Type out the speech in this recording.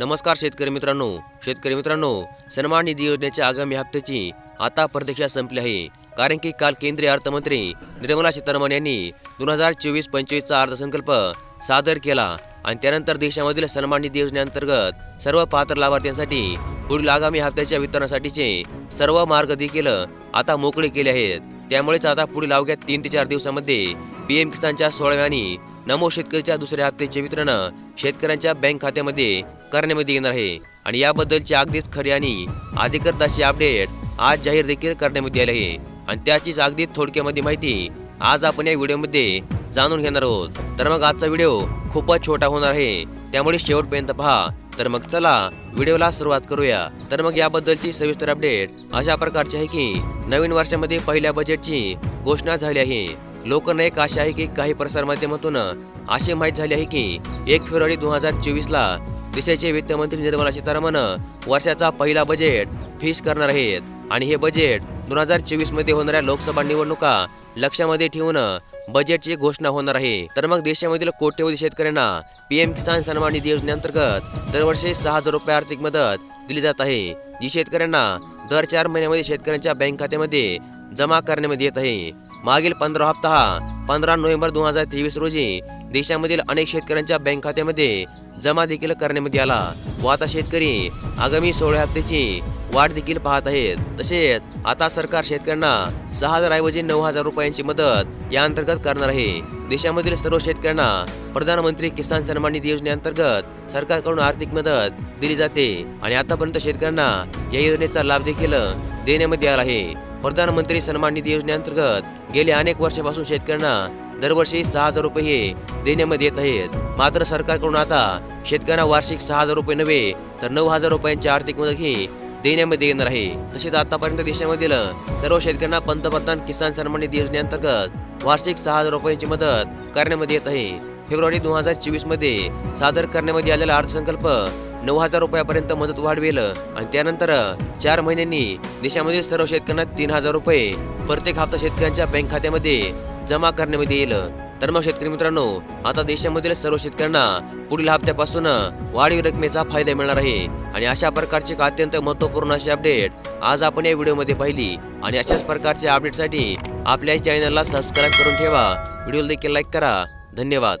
नमस्कार शेतकरी मित्रांनो. शेतकरी मित्रांनो सन्मान निधी योजनेच्या आगामी हप्त्याची आता प्रतीक्षा संपली आहे. कारण की काल केंद्रीय अर्थमंत्री निर्मला सीतारामन यांनी दोन हजार चोवीस पंचवीसचा अर्थसंकल्प सादर केला आणि त्यानंतर देशामधील सन्मान निधी योजनेअंतर्गत सर्व पात्र लाभार्थ्यांसाठी पुढील आगामी हप्त्याच्या वितरणासाठीचे सर्व मार्ग देखील आता मोकळे केले आहेत. त्यामुळेच आता पुढील अवघ्या तीन ते चार दिवसामध्ये पी एम किसानच्या सोळाव्या आणि नमो शेतकरीच्या दुसऱ्या हप्त्याचे वितरण शेतकऱ्यांच्या बँक खात्यामध्ये करण्यामध्ये येणार आहे. आणि याबद्दलची अगदीच खरी आणि अधिकृत अशी अपडेट आज जाहीर देखील करण्यामध्ये आली आहे. आणि त्याचीच अगदी थोडक्यामध्ये माहिती आज आपण या व्हिडिओमध्ये जाणून घेणार आहोत. तर मग आजचा व्हिडिओ खूपच छोटा होणार आहे. त्यामुळे शेवटपर्यंत पहा. तर मग चला व्हिडिओला सुरुवात करूया. तर मग याबद्दलची सविस्तर अपडेट अशा प्रकारची आहे की नवीन वर्षामध्ये पहिल्या बजेटची घोषणा झाली आहे. लोकांना एक आशा आहे की काही प्रसारमाध्यमातून अशी माहीत झाली आहे की एक फेब्रुवारी दोन हजार चोवीसला देशाचे वित्तमंत्री निर्मला सीतारामन वर्षाचा पहिला बजेट फिश करणार आहेत. आणि हे बजेट दोन हजार चोवीसमध्ये होणाऱ्या लोकसभा निवडणुका लक्षामध्ये ठेवून बजेटची घोषणा होणार आहे. तर मग देशामधील कोट्यवधी शेतकऱ्यांना पीएम किसान सन्मान निधी योजनेअंतर्गत दरवर्षी सहा हजार रुपये आर्थिक मदत दिली जात आहे. जी शेतकऱ्यांना दर चार महिन्यामध्ये शेतकऱ्यांच्या बँक खात्यामध्ये जमा करण्यामध्ये येत आहे. मागील पंधरा हप्ता हा पंधरा नोव्हेंबर दोन हजार तेवीस रोजी देशामधील अनेक शेतकऱ्यांच्या बँक खात्यामध्ये जमा देखील करण्यामध्ये आला. व आता शेतकरी आगामी सोळा हप्त्याची वाट देखील पाहत आहेत. तसेच आता सरकार शेतकऱ्यांना सहा हजार ऐवजी नऊ हजार रुपयांची मदत या अंतर्गत करणार आहे. देशामधील सर्व शेतकऱ्यांना प्रधानमंत्री किसान सन्मान निधी योजनेअंतर्गत सरकारकडून आर्थिक मदत दिली जाते. आणि आतापर्यंत शेतकऱ्यांना या योजनेचा लाभ देखील देण्यामध्ये आला आहे. प्रधानमंत्री सन्मान निधी योजनेअंतर्गत गेल्या अनेक वर्षापासून शेतकऱ्यांना दरवर्षी सहा हजार रुपये हे देण्यामध्ये येत आहेत. मात्र सरकारकडून आता शेतकऱ्यांना वार्षिक सहा हजार रुपये नव्हे तर नऊ हजार रुपयांची आर्थिक मदत ही देण्यामध्ये येणार आहे. तसेच आतापर्यंत देशामधील सर्व शेतकऱ्यांना पंतप्रधान किसान सन्मान निधी योजनेअंतर्गत वार्षिक सहा हजार रुपयांची मदत करण्यामध्ये येत आहे. फेब्रुवारी दोन हजार चोवीसमध्ये सादर करण्यामध्ये आलेला अर्थसंकल्प नऊ हजार रुपयापर्यंत मदत वाढवेल. आणि त्यानंतर चार महिन्यांनी देशामधील सर्व शेतकऱ्यांना तीन हजार रुपये प्रत्येक हप्ता शेतकऱ्यांच्या बँक खात्यामध्ये जमा करण्यामध्ये येईल. तर मग शेतकरी मित्रांनो आता देशामधील सर्व शेतकऱ्यांना पुढील हप्त्यापासून वाढीव रकमेचा फायदा मिळणार आहे. आणि अशा प्रकारची अत्यंत महत्त्वपूर्ण अशी अपडेट आज आपण या व्हिडिओमध्ये पाहिली. आणि अशाच प्रकारच्या अपडेटसाठी आपल्या चॅनलला सबस्क्राईब करून ठेवा. व्हिडिओला देखील लाईक करा. धन्यवाद.